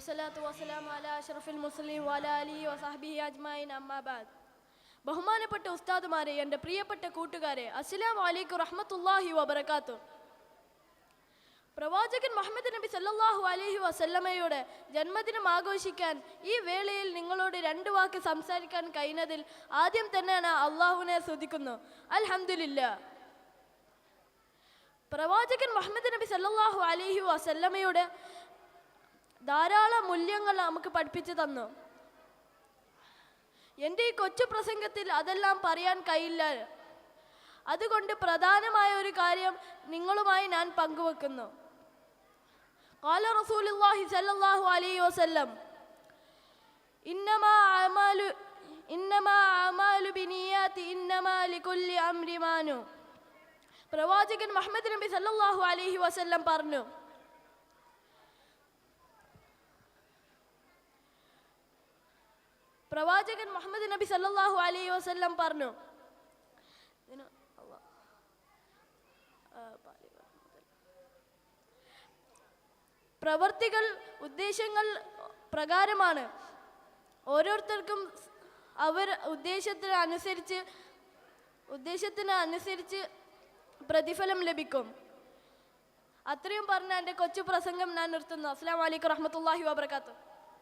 വസ്സലാത്തു വസ്സലാം അല അഷറഫുൽ മുസ്ലിം വല അലി വസാഹബി അജ്മായിൻ അമ്മാബാദ് ബഹുമാനപ്പെട്ട ഉസ്താദുമാരെ എന്റെ പ്രിയപ്പെട്ട കൂട്ടുകാരെ അസ്സലാം വലൈക്കും റഹ്മത്തുല്ലാഹി വബർക്കാത്തു പ്രവാചകൻ മുഹമ്മദ് നബി സല്ലാഹു അലഹി വസല്ലമയുടെ ജന്മദിനം ആഘോഷിക്കാൻ ഈ വേളയിൽ നിങ്ങളോട് രണ്ട് വാക്ക് സംസാരിക്കാൻ കഴിഞ്ഞതിൽ ആദ്യം തന്നെയാണ് അള്ളാഹുവിനെ സ്തുതിക്കുന്നു. അൽഹമില്ല പ്രവാചകൻ മുഹമ്മദ് നബി സല്ലാഹു അലഹി വസല്ലമയുടെ ധാരാളം മൂല്യങ്ങൾ നമുക്ക് പഠിപ്പിച്ചു തന്നു എൻ്റെ ഈ കൊച്ചു പ്രസംഗത്തിൽ അതെല്ലാം പറയാൻ കഴിയില്ല അതുകൊണ്ട് പ്രധാനമായ ഒരു കാര്യം നിങ്ങളുമായി ഞാൻ പങ്കുവെക്കുന്നു قال رسول الله صلى الله عليه وسلم إنما أعمال إنما أعمال بنيات إنما لكل أمر ما نوى പ്രവാചകൻ മുഹമ്മദ് നബി സല്ലല്ലാഹു അലൈഹി വസല്ലം പറഞ്ഞു പ്രവാചകൻ മുഹമ്മദ് നബി സല്ലാഹു അലൈ വസ്ല്ലാം പറഞ്ഞു. പ്രവർത്തികൾ ഉദ്ദേശങ്ങൾ പ്രകാരമാണ്. ഓരോരുത്തർക്കും അവർ ഉദ്ദേശത്തിന് അനുസരിച്ച് ഉദ്ദേശത്തിന് അനുസരിച്ച് പ്രതിഫലം ലഭിക്കും. അത്രയും പറഞ്ഞ എന്റെ കൊച്ചു പ്രസംഗം ഞാൻ നിർത്തുന്നു. അസ്സാം വലൈക്കും റഹ്മത്തുള്ളാഹി വാബർക്കാത്തു